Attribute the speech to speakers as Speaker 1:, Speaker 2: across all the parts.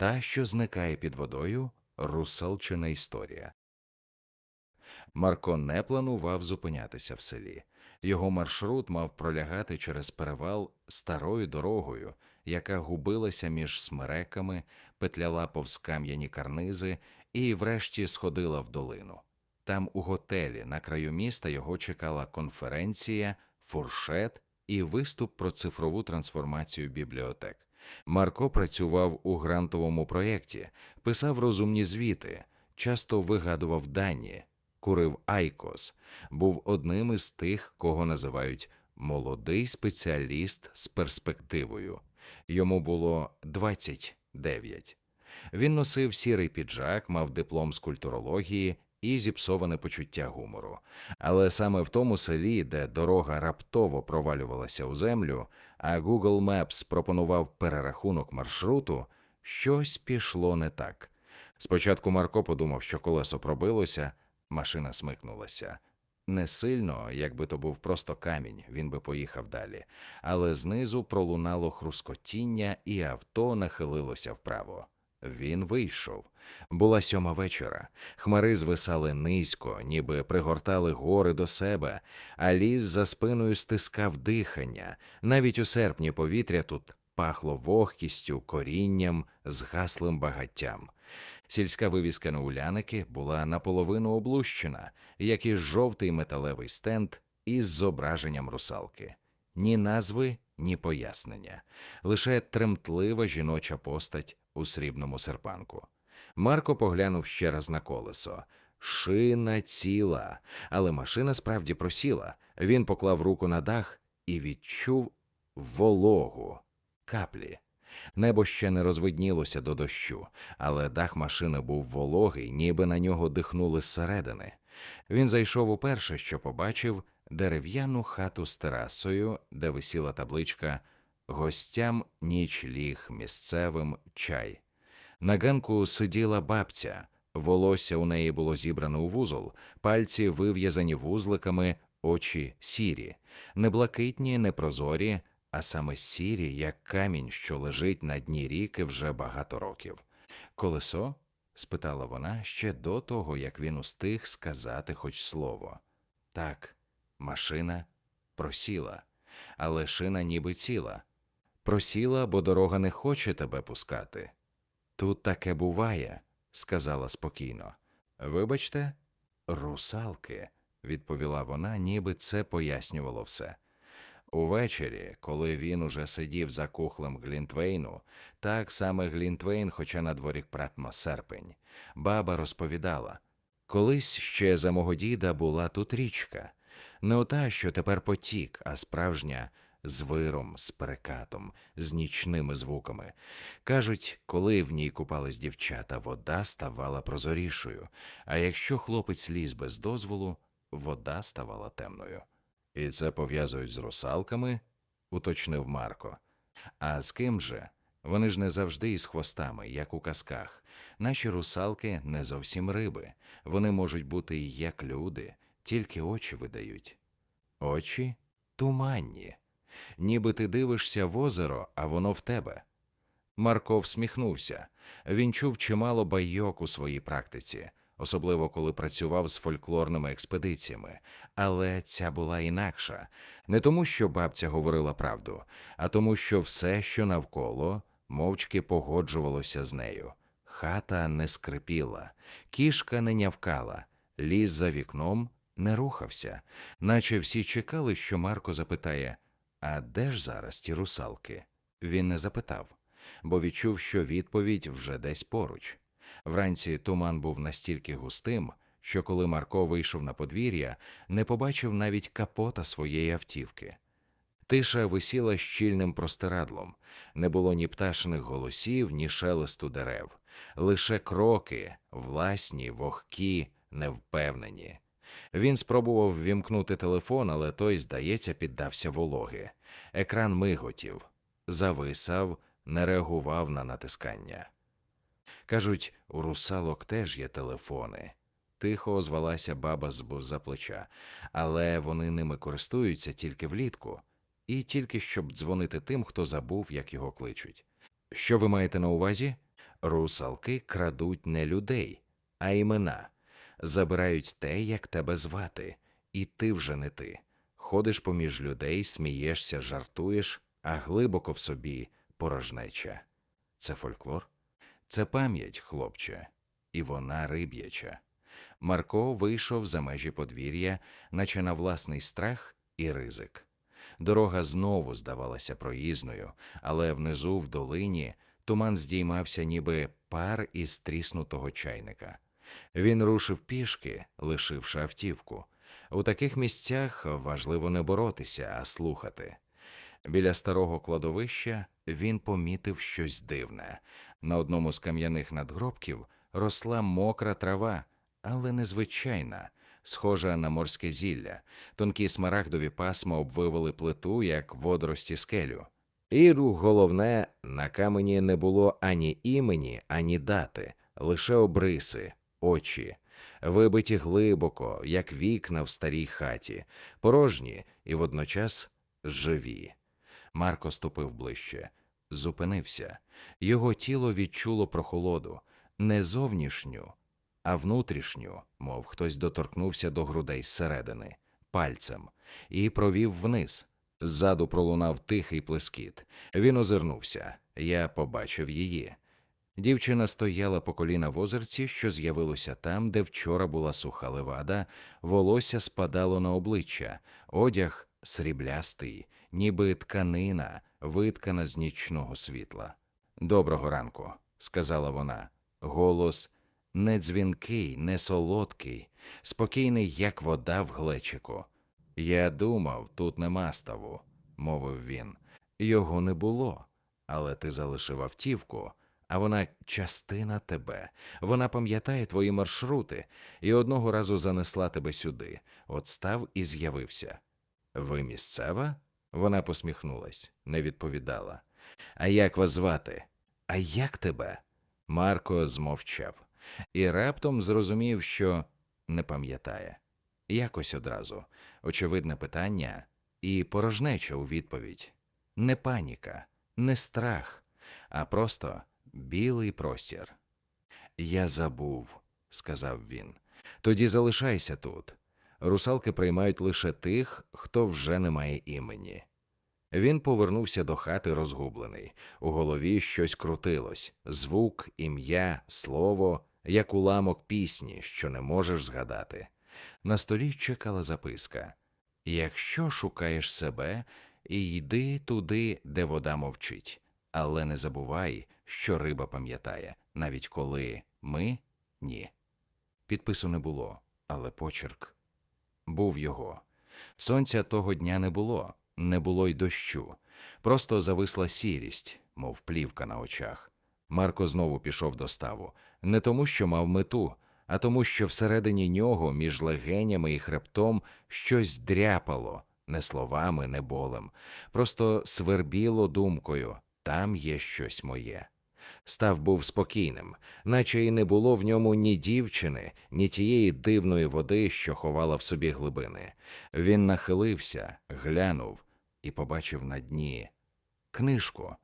Speaker 1: Та, що зникає під водою, русалчина історія. Марко не планував зупинятися в селі. Його маршрут мав пролягати через перевал старою дорогою, яка губилася між смереками, петляла повз кам'яні карнизи і, врешті, сходила в долину. Там, у готелі, на краю міста, його чекала конференція, фуршет і виступ про цифрову трансформацію бібліотек. Марко працював у грантовому проєкті, писав розумні звіти, часто вигадував дані, курив Айкос, був одним із тих, кого називають молодий спеціаліст з перспективою. Йому було 29. Він носив сірий піджак, мав диплом з культурології і зіпсоване почуття гумору. Але саме в тому селі, де дорога раптово провалювалася у землю, а Google Maps пропонував перерахунок маршруту, щось пішло не так. Спочатку Марко подумав, що колесо пробилося, машина смикнулася. Не сильно, якби то був просто камінь, він би поїхав далі, але знизу пролунало хрускотіння, і авто нахилилося вправо. Він вийшов. Була сьома вечора. Хмари звисали низько, ніби пригортали гори до себе, а ліс за спиною стискав дихання. Навіть у серпні повітря тут пахло вогкістю, корінням, згаслим багаттям. Сільська вивіска на уляники була наполовину облущена, як і жовтий металевий стенд із зображенням русалки. Ні назви, ні пояснення, лише тремтлива жіноча постать у срібному серпанку. Марко поглянув ще раз на колесо. Шина ціла, але машина справді просіла. Він поклав руку на дах і відчув вологу, каплі. Небо ще не розвиднілося до дощу, але дах машини був вологий, ніби на нього дихнули зсередини. Він зайшов уперше, що побачив дерев'яну хату з терасою, де висіла табличка Гостям нічліг місцевим чай. На ганку сиділа бабця, волосся у неї було зібрано у вузол, пальці вив'язані вузликами, очі сірі, не блакитні, не прозорі, а саме сірі, як камінь, що лежить на дні ріки вже багато років. Колесо? спитала вона ще до того, як він устиг сказати хоч слово. Так, машина просіла, але шина ніби ціла. Просіла, бо дорога не хоче тебе пускати. Тут таке буває, сказала спокійно. Вибачте, русалки, відповіла вона, ніби це пояснювало все. Увечері, коли він уже сидів за кухлем Глінтвейну, так саме Глінтвейн, хоча на дворі пратмо серпень, баба розповідала колись ще за мого діда була тут річка, не ота, що тепер потік, а справжня з виром, з перекатом, з нічними звуками. Кажуть, коли в ній купались дівчата, вода ставала прозорішою, а якщо хлопець ліз без дозволу, вода ставала темною. І це пов'язують з русалками, уточнив Марко. А з ким же? Вони ж не завжди із хвостами, як у казках. Наші русалки не зовсім риби. Вони можуть бути і як люди, тільки очі видають. Очі туманні. Ніби ти дивишся в озеро, а воно в тебе. Марко всміхнувся. Він чув чимало байок у своїй практиці, особливо коли працював з фольклорними експедиціями, але ця була інакша не тому, що бабця говорила правду, а тому, що все, що навколо, мовчки погоджувалося з нею. Хата не скрипіла, кішка не нявкала, ліс за вікном не рухався, наче всі чекали, що Марко запитає А де ж зараз ті русалки? Він не запитав, бо відчув, що відповідь вже десь поруч. Вранці туман був настільки густим, що коли Марко вийшов на подвір'я, не побачив навіть капота своєї автівки. Тиша висіла щільним простирадлом, не було ні пташиних голосів, ні шелесту дерев, лише кроки, власні, вогкі, невпевнені. Він спробував вімкнути телефон, але той, здається, піддався вологи. Екран миготів, зависав, не реагував на натискання. Кажуть, у русалок теж є телефони. Тихо озвалася баба з за плеча, але вони ними користуються тільки влітку, і тільки щоб дзвонити тим, хто забув, як його кличуть. Що ви маєте на увазі? Русалки крадуть не людей, а імена, забирають те, як тебе звати, і ти вже не ти. Ходиш поміж людей, смієшся, жартуєш, а глибоко в собі порожнеча. Це фольклор? Це пам'ять, хлопче, і вона риб'яча. Марко вийшов за межі подвір'я, наче на власний страх і ризик. Дорога знову здавалася проїзною, але внизу, в долині, туман здіймався, ніби пар із тріснутого чайника. Він рушив пішки, лишивши автівку. У таких місцях важливо не боротися, а слухати. Біля старого кладовища він помітив щось дивне. На одному з кам'яних надгробків росла мокра трава, але незвичайна, схожа на морське зілля. Тонкі смарагдові пасма обвивали плиту, як водорості скелю. І головне, на камені не було ані імені, ані дати, лише обриси, очі, вибиті глибоко, як вікна в старій хаті, порожні і водночас живі. Марко ступив ближче, зупинився. Його тіло відчуло прохолоду, не зовнішню, а внутрішню, мов хтось доторкнувся до грудей зсередини, пальцем, і провів вниз. Ззаду пролунав тихий плескіт. Він озирнувся. Я побачив її. Дівчина стояла по коліна в озерці, що з'явилося там, де вчора була суха левада, волосся спадало на обличчя, одяг сріблястий, ніби тканина, виткана з нічного світла. Доброго ранку, сказала вона. Голос не дзвінкий, не солодкий, спокійний, як вода в глечику. Я думав, тут нема ставу, мовив він. Його не було, але ти залишив автівку, а вона частина тебе. Вона пам'ятає твої маршрути і одного разу занесла тебе сюди, от став і з'явився. Ви місцева? Вона посміхнулась, не відповідала. А як вас звати? А як тебе? Марко змовчав і раптом зрозумів, що не пам'ятає. Якось одразу очевидне питання і порожнеча у відповідь не паніка, не страх, а просто білий простір. Я забув, сказав він. Тоді залишайся тут. Русалки приймають лише тих, хто вже не має імені. Він повернувся до хати розгублений. У голові щось крутилось звук, ім'я, слово, як уламок пісні, що не можеш згадати. На столі чекала записка Якщо шукаєш себе, йди туди, де вода мовчить, але не забувай, що риба пам'ятає, навіть коли ми ні. Підпису не було, але почерк був його. Сонця того дня не було, не було й дощу, просто зависла сірість, мов плівка на очах. Марко знову пішов до ставу, не тому, що мав мету, а тому, що всередині нього, між легенями і хребтом, щось дряпало, не словами, не болем, просто свербіло думкою там є щось моє. Став був спокійним, наче й не було в ньому ні дівчини, ні тієї дивної води, що ховала в собі глибини. Він нахилився, глянув і побачив на дні книжку,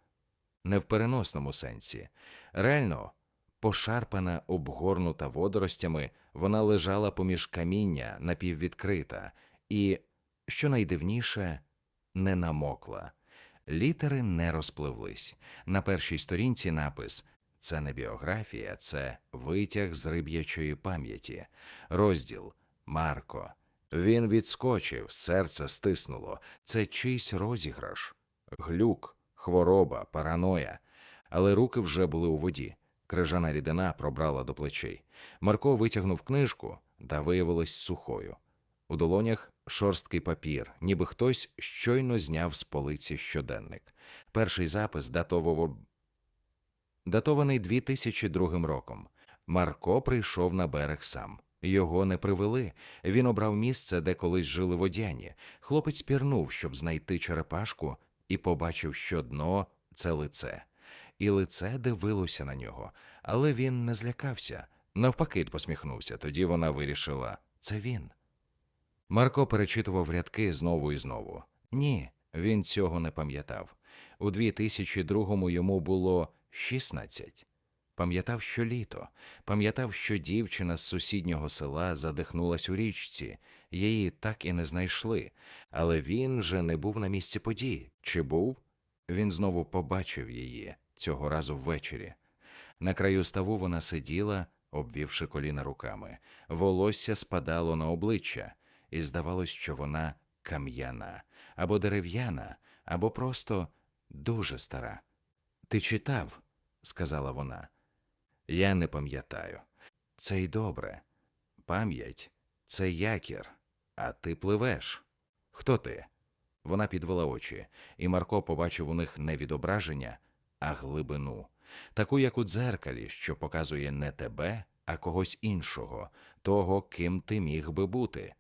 Speaker 1: не в переносному сенсі. Реально, пошарпана, обгорнута водоростями, вона лежала поміж каміння напіввідкрита, і, що найдивніше, не намокла. Літери не розпливлись. На першій сторінці напис це не біографія, це витяг з риб'ячої пам'яті, розділ Марко. Він відскочив, серце стиснуло. Це чийсь розіграш, глюк, хвороба, параноя. Але руки вже були у воді. Крижана рідина пробрала до плечей. Марко витягнув книжку та виявилась сухою. У долонях шорсткий папір, ніби хтось щойно зняв з полиці щоденник. Перший запис датового... датований 2002 роком. Марко прийшов на берег сам. Його не привели. Він обрав місце, де колись жили водяні. Хлопець пірнув, щоб знайти черепашку, і побачив, що дно це лице. І лице дивилося на нього, але він не злякався. Навпаки, посміхнувся. Тоді вона вирішила це він. Марко перечитував рядки знову і знову. Ні, він цього не пам'ятав. У 2002-му йому було 16. Пам'ятав, що літо, пам'ятав, що дівчина з сусіднього села задихнулась у річці, її так і не знайшли, але він же не був на місці події. Чи був? Він знову побачив її цього разу ввечері. На краю ставу вона сиділа, обвівши коліна руками. Волосся спадало на обличчя, і здавалось, що вона кам'яна, або дерев'яна, або просто дуже стара. Ти читав, сказала вона. Я не пам'ятаю. Це й добре. Пам'ять це якір, а ти пливеш. Хто ти? Вона підвела очі, і Марко побачив у них не відображення, а глибину, таку, як у дзеркалі, що показує не тебе, а когось іншого, того, ким ти міг би бути.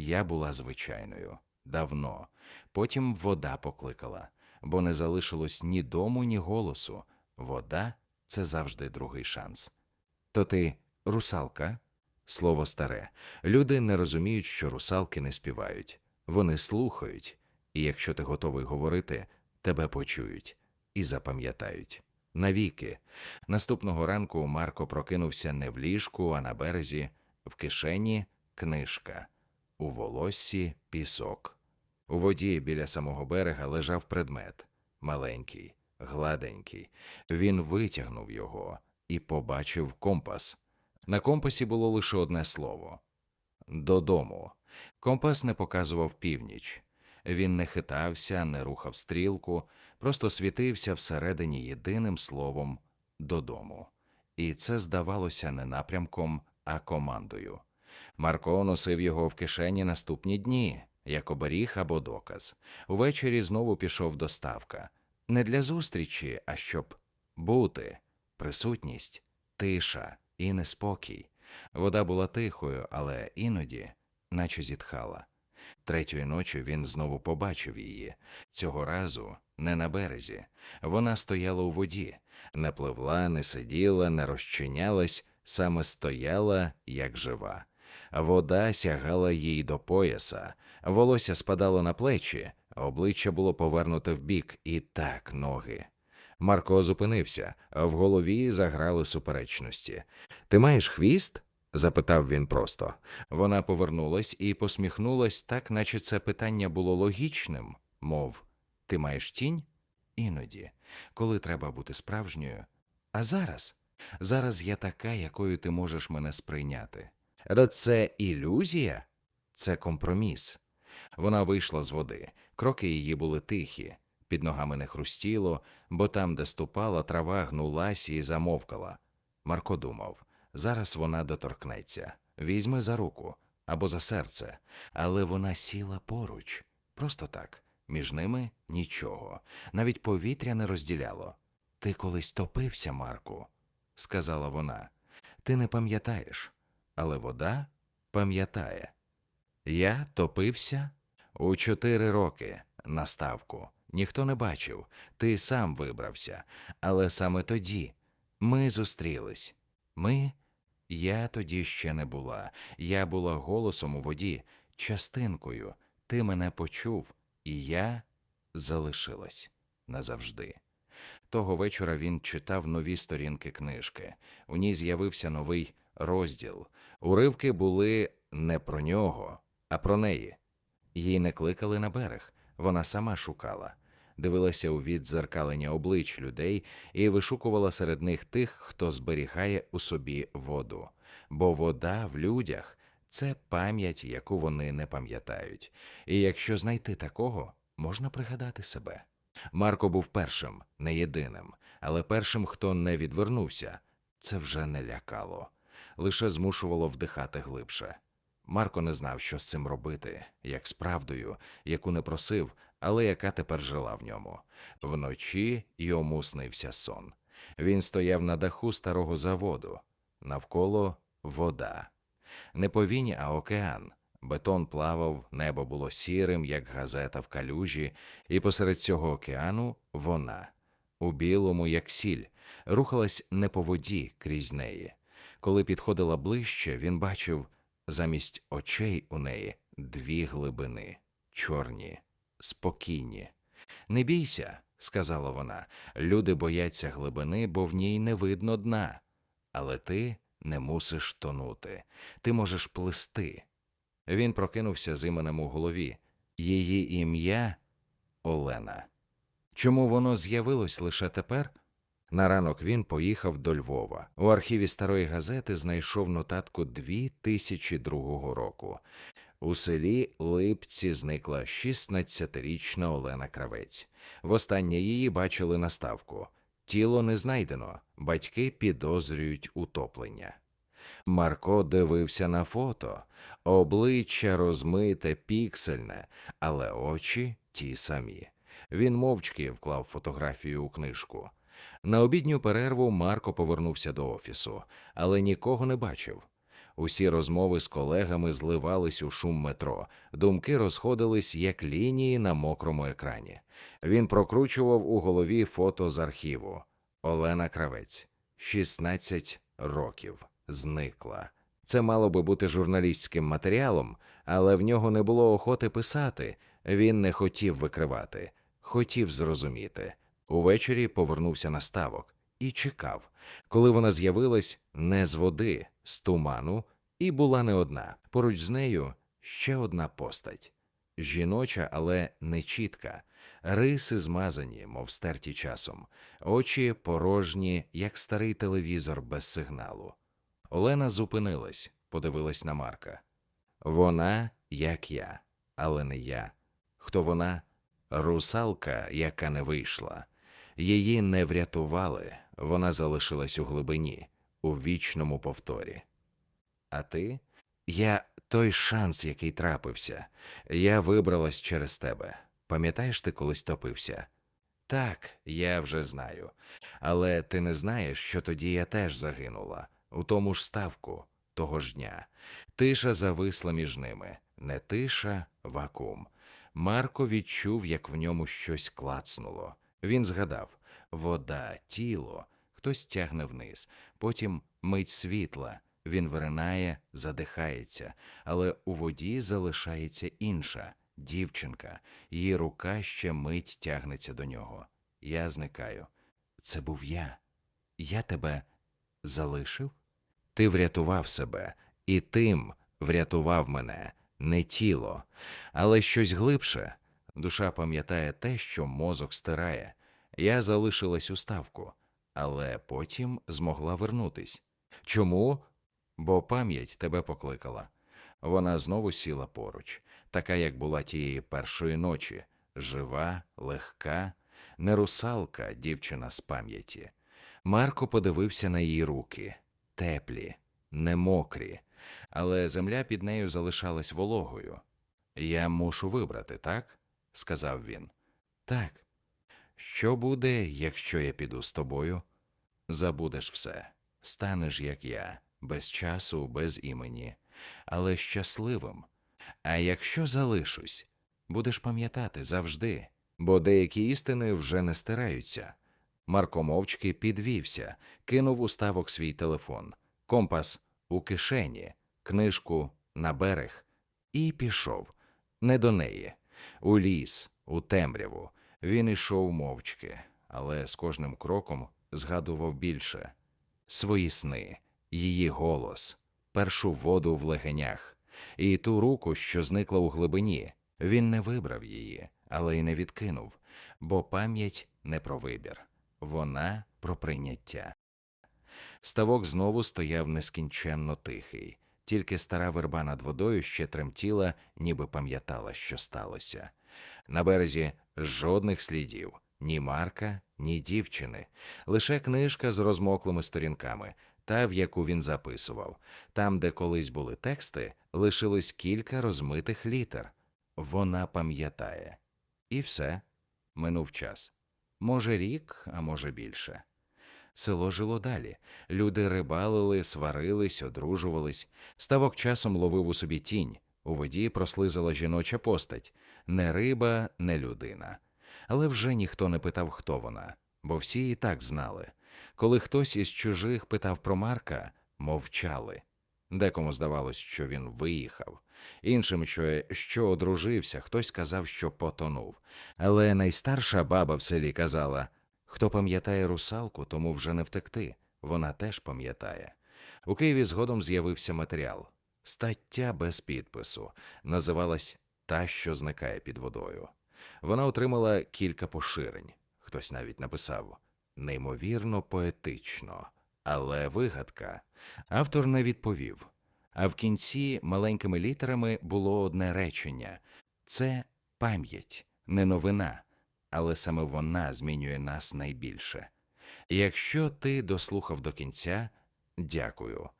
Speaker 1: Я була звичайною, давно. Потім вода покликала, бо не залишилось ні дому, ні голосу. Вода це завжди другий шанс. То ти русалка? Слово старе. Люди не розуміють, що русалки не співають. Вони слухають, і якщо ти готовий говорити, тебе почують і запам'ятають. Навіки. Наступного ранку Марко прокинувся не в ліжку, а на березі, в кишені книжка, у волоссі пісок. У воді біля самого берега лежав предмет маленький, гладенький. Він витягнув його і побачив компас. На компасі було лише одне слово додому. Компас не показував північ. Він не хитався, не рухав стрілку, просто світився всередині єдиним словом додому. І це здавалося не напрямком, а командою. Марко носив його в кишені наступні дні, як оберіг або доказ. Увечері знову пішов до ставка. Не для зустрічі, а щоб бути, присутність, тиша і неспокій. Вода була тихою, але іноді, наче зітхала. Третьої ночі він знову побачив її. Цього разу не на березі. Вона стояла у воді, не пливла, не сиділа, не розчинялась, саме стояла, як жива. Вода сягала їй до пояса, волосся спадало на плечі, обличчя було повернуте вбік, і так ноги. Марко зупинився, в голові заграли суперечності. Ти маєш хвіст? запитав він просто. Вона повернулась і посміхнулась так, наче це питання було логічним, мов ти маєш тінь? Іноді, коли треба бути справжньою. А зараз? Зараз я така, якою ти можеш мене сприйняти. Ра це ілюзія? Це компроміс. Вона вийшла з води, кроки її були тихі, під ногами не хрустіло, бо там, де ступала, трава гнулась і замовкала. Марко думав зараз вона доторкнеться, візьме за руку або за серце, але вона сіла поруч, просто так, між ними нічого, навіть повітря не розділяло. Ти колись топився, Марку, сказала вона. Ти не пам'ятаєш, але вода пам'ятає. Я топився у чотири роки на ставку. Ніхто не бачив, ти сам вибрався, але саме тоді ми зустрілись. Ми. Я тоді ще не була. Я була голосом у воді, частинкою. Ти мене почув, і я залишилась назавжди. Того вечора він читав нові сторінки книжки. У ній з'явився новий розділ. Уривки були не про нього, а про неї. Їй не кликали на берег, вона сама шукала, дивилася у віддзеркалення облич людей і вишукувала серед них тих, хто зберігає у собі воду. Бо вода в людях це пам'ять, яку вони не пам'ятають. І якщо знайти такого, можна пригадати себе. Марко був першим, не єдиним, але першим, хто не відвернувся, це вже не лякало, лише змушувало вдихати глибше. Марко не знав, що з цим робити, як з правдою, яку не просив, але яка тепер жила в ньому. Вночі йому снився сон. Він стояв на даху старого заводу, навколо вода. Не повінь, а океан. Бетон плавав, небо було сірим, як газета в калюжі, і посеред цього океану вона, у білому, як сіль, рухалась не по воді крізь неї. Коли підходила ближче, він бачив замість очей у неї дві глибини чорні, спокійні. Не бійся, сказала вона. Люди бояться глибини, бо в ній не видно дна. Але ти не мусиш тонути. Ти можеш плисти. Він прокинувся з іменем у голові. Її ім'я Олена. Чому воно з'явилось лише тепер? На ранок він поїхав до Львова. У архіві старої газети знайшов нотатку 2002 року. У селі Липці зникла 16-річна Олена Кравець. Востаннє її бачили на ставку. Тіло не знайдено, батьки підозрюють утоплення. Марко дивився на фото, обличчя розмите, піксельне, але очі ті самі. Він мовчки вклав фотографію у книжку. На обідню перерву Марко повернувся до офісу, але нікого не бачив. Усі розмови з колегами зливались у шум метро, думки розходились як лінії на мокрому екрані. Він прокручував у голові фото з архіву. Олена Кравець, 16 років, зникла. Це мало би бути журналістським матеріалом, але в нього не було охоти писати. Він не хотів викривати, хотів зрозуміти. Увечері повернувся на ставок і чекав, коли вона з'явилась не з води, з туману, і була не одна. Поруч з нею ще одна постать жіноча, але не чітка, риси змазані, мов стерті часом, очі порожні, як старий телевізор без сигналу. Олена зупинилась, подивилась на Марка. Вона, як я, але не я. Хто вона? Русалка, яка не вийшла. Її не врятували, вона залишилась у глибині, у вічному повторі. А ти? Я той шанс, який трапився. Я вибралась через тебе. Пам'ятаєш, ти колись топився? Так, я вже знаю. Але ти не знаєш, що тоді я теж загинула, у тому ж ставку, того ж дня. Тиша зависла між ними, не тиша, вакуум. Марко відчув, як в ньому щось клацнуло. Він згадав вода, тіло, хтось тягне вниз, потім мить світла. Він виринає, задихається, але у воді залишається інша дівчинка, її рука ще мить тягнеться до нього. Я зникаю. Це був я. Я тебе залишив? Ти врятував себе, і тим врятував мене, не тіло, але щось глибше. Душа пам'ятає те, що мозок стирає. Я залишилась у ставку, але потім змогла вернутись. Чому? Бо пам'ять тебе покликала. Вона знову сіла поруч, така, як була тієї першої ночі, жива, легка, не русалка, дівчина з пам'яті. Марко подивився на її руки теплі, не мокрі, але земля під нею залишалась вологою. Я мушу вибрати, так? Сказав він. Так. Що буде, якщо я піду з тобою? Забудеш все, станеш як я, без часу, без імені, але щасливим. А якщо залишусь, будеш пам'ятати завжди, бо деякі істини вже не стираються. Марко мовчки підвівся, кинув у ставок свій телефон, компас у кишені, книжку на берег і пішов. Не до неї, у ліс, у темряву. Він ішов мовчки, але з кожним кроком згадував більше свої сни, її голос, першу воду в легенях, і ту руку, що зникла у глибині. Він не вибрав її, але й не відкинув, бо пам'ять не про вибір, вона про прийняття. Ставок знову стояв нескінченно тихий, тільки стара верба над водою ще тремтіла, ніби пам'ятала, що сталося. На березі жодних слідів, ні Марка, ні дівчини, лише книжка з розмоклими сторінками, та в яку він записував. Там, де колись були тексти, лишилось кілька розмитих літер. Вона пам'ятає. І все. Минув час. Може, рік, а може більше. Село жило далі. Люди рибалили, сварились, одружувались. Ставок часом ловив у собі тінь. У воді прослизала жіноча постать не риба, не людина. Але вже ніхто не питав, хто вона, бо всі і так знали. Коли хтось із чужих питав про Марка, мовчали. Декому здавалось, що він виїхав, іншим, що, що одружився, хтось казав, що потонув. Але найстарша баба в селі казала: хто пам'ятає русалку, тому вже не втекти. Вона теж пам'ятає. У Києві згодом з'явився матеріал. Стаття без підпису називалась Та, що зникає під водою. Вона отримала кілька поширень. Хтось навіть написав неймовірно поетично, але вигадка. Автор не відповів. А в кінці маленькими літерами було одне речення це пам'ять, не новина, але саме вона змінює нас найбільше. Якщо ти дослухав до кінця, дякую.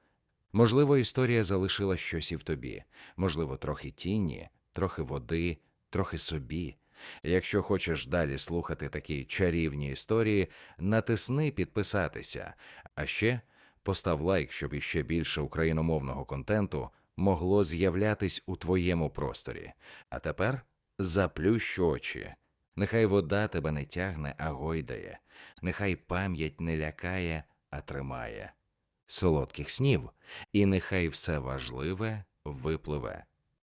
Speaker 1: Можливо, історія залишила щось і в тобі, можливо, трохи тіні, трохи води, трохи собі. Якщо хочеш далі слухати такі чарівні історії, натисни підписатися, а ще постав лайк, щоб іще більше україномовного контенту могло з'являтись у твоєму просторі. А тепер заплющ очі. Нехай вода тебе не тягне, а гойдає, нехай пам'ять не лякає, а тримає. Солодких снів, і нехай все важливе випливе